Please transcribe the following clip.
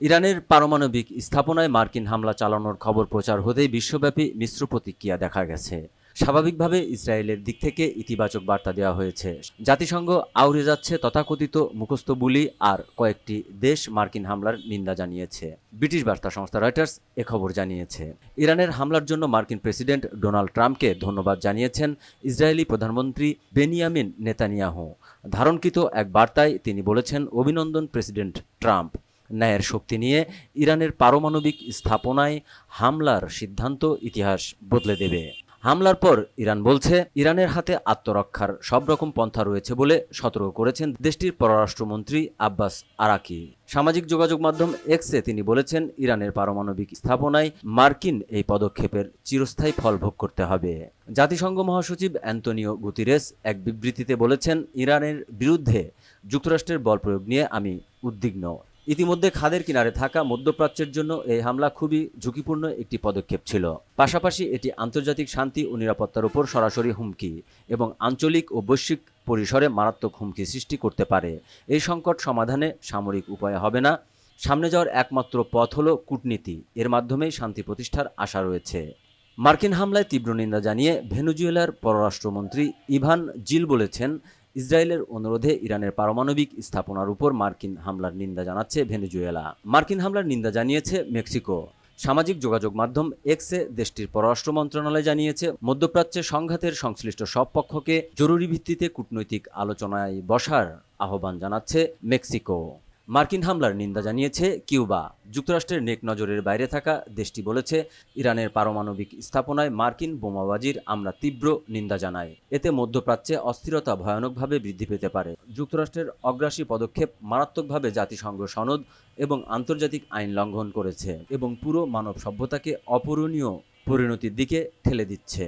ইরানের পারমাণবিক স্থাপনায় মার্কিন হামলা চালানোর খবর প্রচার হতেই বিশ্বব্যাপী মিশ্র প্রতিক্রিয়া দেখা গেছে। স্বাভাবিকভাবে ইসরায়েলের দিক থেকে ইতিবাচক বার্তা দেওয়া হয়েছে। জাতিসংঘ আউড়ে যাচ্ছে তথাকথিত মুখস্থ বুলি আর কয়েকটি দেশ মার্কিন হামলার নিন্দা জানিয়েছে। ব্রিটিশ বার্তা সংস্থা রয়টার্স এ খবর জানিয়েছে। ইরানের হামলার জন্য মার্কিন প্রেসিডেন্ট ডোনাল্ড ট্রাম্পকে ধন্যবাদ জানিয়েছেন ইসরায়েলি প্রধানমন্ত্রী বেনিয়ামিন নেতানিয়াহু। ধারণকৃত এক বার্তায় তিনি বলেছেন, অভিনন্দন প্রেসিডেন্ট ট্রাম্প। ন্যায়ের শক্তি নিয়ে ইরানের পারমাণবিক স্থাপনায় হামলার সিদ্ধান্ত ইতিহাস বদলে দেবে। হামলার পর ইরান বলছে, ইরানের হাতে আত্মরক্ষার সব রকম পন্থা রয়েছে বলে সতর্ক করেছেন দেশটির পররাষ্ট্রমন্ত্রী আব্বাস আরাকি। সামাজিক যোগাযোগ মাধ্যম এক্সে তিনি বলেছেন, ইরানের পারমাণবিক স্থাপনায় মার্কিন এই পদক্ষেপের চিরস্থায়ী ফল ভোগ করতে হবে। জাতিসংঘ মহাসচিব অ্যান্তনিও গুতিরেস এক বিবৃতিতে বলেছেন, ইরানের বিরুদ্ধে যুক্তরাষ্ট্রের বল প্রয়োগ নিয়ে আমি উদ্বিগ্ন। ইতিমধ্যে খাদের কিনারে থাকা মধ্যপ্রাচ্যের জন্য এই হামলা খুবই ঝুঁকিপূর্ণ একটি পদক্ষেপ ছিল। পাশাপাশি এটি আন্তর্জাতিক শান্তি ও নিরাপত্তার উপর সরাসরি হুমকি এবং আঞ্চলিক ও বৈশ্বিক পরিসরে মারাত্মক হুমকি সৃষ্টি করতে পারে। এই সংকট সমাধানে সামরিক উপায় হবে না। সামনে যাওয়ার একমাত্র পথ হল কূটনীতি। এর মাধ্যমেই শান্তি প্রতিষ্ঠার আশা রয়েছে। মার্কিন হামলায় তীব্র নিন্দা জানিয়ে ভেনুজুয়েলার পররাষ্ট্রমন্ত্রী ইভান জিল বলেছেন ইসরায়েলের অনুরোধে ইরানের পারমাণবিক স্থাপনার উপর মার্কিন হামলার নিন্দা জানাচ্ছে ভেনেজুয়েলা। মার্কিন হামলার নিন্দা জানিয়েছে মেক্সিকো। সামাজিক যোগাযোগ মাধ্যম এক্সে দেশটির পররাষ্ট্র মন্ত্রণালয় জানিয়েছে, মধ্যপ্রাচ্যে সংঘাতের সংশ্লিষ্ট সব পক্ষকে জরুরি ভিত্তিতে কূটনৈতিক আলোচনায় বসার আহ্বান জানাচ্ছে মেক্সিকো। মার্কিন হামলার নিন্দা জানিয়েছে কিউবা। যুক্তরাষ্ট্রের নেক নজরের বাইরে থাকা দেশটি বলেছে, ইরানের পারমাণবিক স্থাপনায় মার্কিন বোমাবাজির আমরা তীব্র নিন্দা জানাই। এতে মধ্যপ্রাচ্যে অস্থিরতা ভয়ানকভাবে বৃদ্ধি পেতে পারে। যুক্তরাষ্ট্রের অগ্রাসী পদক্ষেপ মারাত্মকভাবে জাতিসংঘ সনদ এবং আন্তর্জাতিক আইন লঙ্ঘন করেছে এবং পুরো মানব সভ্যতাকে অপূরণীয় পরিণতির দিকে ঠেলে দিচ্ছে।